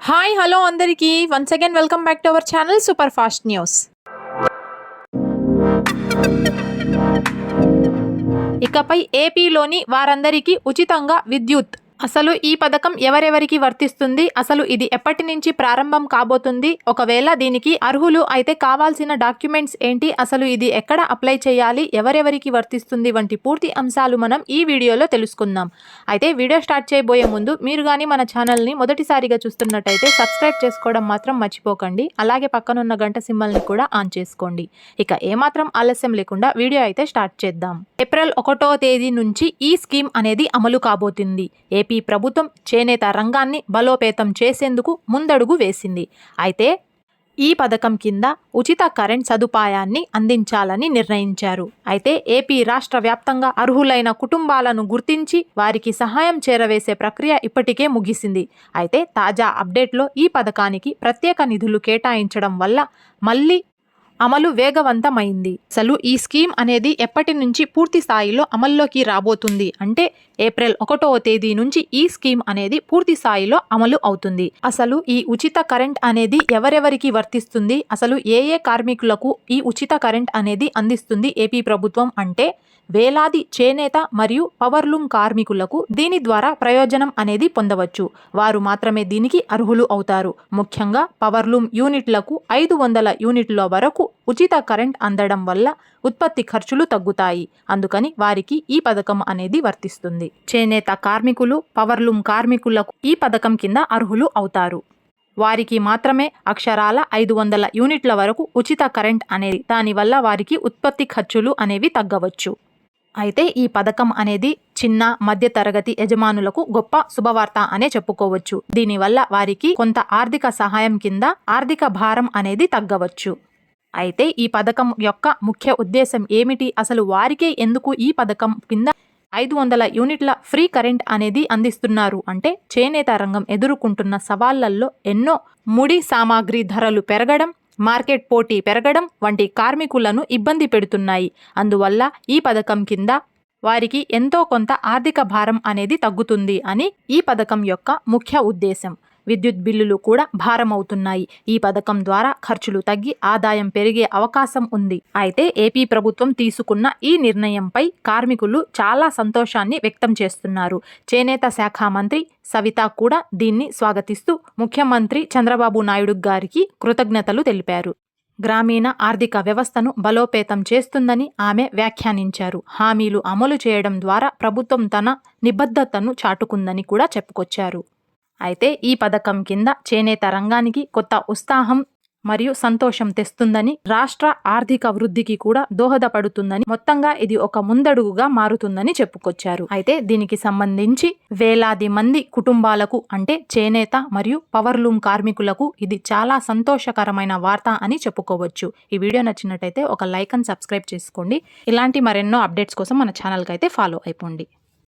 Hi hello అందరికీ. Once again welcome back to our channel super fast news ఇకపై ఏపీలోని వారందరికీ ఉచితంగా విద్యుత్ అసలు ఈ పథకం ఎవరెవరికి వర్తిస్తుంది? అసలు ఇది ఎప్పటి నుంచి ప్రారంభం కాబోతుంది? ఒకవేళ దీనికి అర్హులు అయితే కావాల్సిన డాక్యుమెంట్స్ ఏంటి? అసలు ఇది ఎక్కడ అప్లై చేయాలి? ఎవరెవరికి వర్తిస్తుంది? వంటి పూర్తి అంశాలు మనం ఈ వీడియోలో తెలుసుకుందాం. అయితే వీడియో స్టార్ట్ చేయబోయే ముందు మీరు కానీ మన ఛానల్ని మొదటిసారిగా చూస్తున్నట్టయితే సబ్స్క్రైబ్ చేసుకోవడం మాత్రం మర్చిపోకండి. అలాగే పక్కనున్న గంట సింబల్ని కూడా ఆన్ చేసుకోండి. ఇక ఏమాత్రం ఆలస్యం లేకుండా వీడియో అయితే స్టార్ట్ చేద్దాం. ఏప్రిల్ ఒకటో తేదీ నుంచి ఈ స్కీమ్ అనేది అమలు కాబోతుంది. ఏపీ ప్రభుత్వం చేనేత రంగాన్ని బలోపేతం చేసేందుకు ముందడుగు వేసింది. అయితే ఈ పథకం కింద ఉచిత కరెంట్ సదుపాయాన్ని అందించాలని నిర్ణయించారు. అయితే ఏపీ రాష్ట్ర వ్యాప్తంగా అర్హులైన కుటుంబాలను గుర్తించి వారికి సహాయం చేరవేసే ప్రక్రియ ఇప్పటికే ముగిసింది. అయితే తాజా అప్డేట్లో ఈ పథకానికి ప్రత్యేక నిధులు కేటాయించడం వల్ల మళ్ళీ అమలు వేగవంతమైంది. అసలు ఈ స్కీమ్ అనేది ఎప్పటి నుంచి పూర్తి స్థాయిలో అమల్లోకి రాబోతుంది అంటే ఏప్రిల్ ఒకటో తేదీ నుంచి ఈ స్కీమ్ అనేది పూర్తి స్థాయిలో అమలు అవుతుంది. అసలు ఈ ఉచిత కరెంట్ అనేది ఎవరెవరికి వర్తిస్తుంది? అసలు ఏ ఏ కార్మికులకు ఈ ఉచిత కరెంట్ అనేది అందిస్తుంది? ఏపీ ప్రభుత్వం అంటే వేలాది చేనేత మరియు పవర్లూమ్ కార్మికులకు దీని ద్వారా ప్రయోజనం అనేది పొందవచ్చు. వారు మాత్రమే దీనికి అర్హులు అవుతారు. ముఖ్యంగా పవర్లూమ్ యూనిట్లకు ఐదు వందల యూనిట్ల వరకు ఉచిత కరెంట్ అందడం వల్ల ఉత్పత్తి ఖర్చులు తగ్గుతాయి. అందుకని వారికి ఈ పథకం అనేది వర్తిస్తుంది. చేనేత కార్మికులు పవర్లూమ్ కార్మికులకు ఈ పథకం కింద అర్హులు అవుతారు. వారికి మాత్రమే అక్షరాల ఐదు వందల యూనిట్ల వరకు ఉచిత కరెంట్ అనేది దానివల్ల వారికి ఉత్పత్తి ఖర్చులు అనేవి తగ్గవచ్చు. అయితే ఈ పథకం అనేది చిన్న మధ్య తరగతి యజమానులకు గొప్ప శుభవార్త అనే చెప్పుకోవచ్చు. దీనివల్ల వారికి కొంత ఆర్థిక సహాయం కింద ఆర్థిక భారం అనేది తగ్గవచ్చు. అయితే ఈ పథకం యొక్క ముఖ్య ఉద్దేశం ఏమిటి? అసలు వారికే ఎందుకు ఈ పథకం కింద ఐదు వందల యూనిట్ల ఫ్రీ కరెంట్ అనేది అందిస్తున్నారు? అంటే చేనేత రంగం ఎదుర్కొంటున్న సవాళ్ళలో ఎన్నో ముడి సామాగ్రి ధరలు పెరగడం మార్కెట్ పోటీ పెరగడం వంటి కార్మికులను ఇబ్బంది పెడుతున్నాయి. అందువల్ల ఈ పథకం కింద వారికి ఎంతో కొంత ఆర్థిక భారం అనేది తగ్గుతుంది అని ఈ పథకం యొక్క ముఖ్య ఉద్దేశం. విద్యుత్ బిల్లులు కూడా భారమవుతున్నాయి. ఈ పథకం ద్వారా ఖర్చులు తగ్గి ఆదాయం పెరిగే అవకాశం ఉంది. అయితే ఏపీ ప్రభుత్వం తీసుకున్న ఈ నిర్ణయంపై కార్మికులు చాలా సంతోషాన్ని వ్యక్తం చేస్తున్నారు. చేనేత శాఖ మంత్రి సవిత కూడా దీన్ని స్వాగతిస్తూ ముఖ్యమంత్రి చంద్రబాబు నాయుడు గారికి కృతజ్ఞతలు తెలిపారు. గ్రామీణ ఆర్థిక వ్యవస్థను బలోపేతం చేస్తుందని ఆమె వ్యాఖ్యానించారు. హామీలు అమలు చేయడం ద్వారా ప్రభుత్వం తన నిబద్ధతను చాటుకుందని కూడా చెప్పుకొచ్చారు. అయితే ఈ పథకం కింద చేనేత రంగానికి కొత్త ఉత్సాహం మరియు సంతోషం తెస్తుందని రాష్ట్ర ఆర్థిక వృద్ధికి కూడా దోహదపడుతుందని మొత్తంగా ఇది ఒక ముందడుగుగా మారుతుందని చెప్పుకొచ్చారు. అయితే దీనికి సంబంధించి వేలాది మంది కుటుంబాలకు అంటే చేనేత మరియు పవర్లూమ్ కార్మికులకు ఇది చాలా సంతోషకరమైన వార్త అని చెప్పుకోవచ్చు. ఈ వీడియో నచ్చినట్టయితే ఒక లైక్ అండ్ సబ్స్క్రైబ్ చేసుకోండి. ఇలాంటి మరెన్నో అప్డేట్స్ కోసం మన ఛానల్కి అయితే ఫాలో అయిపోండి.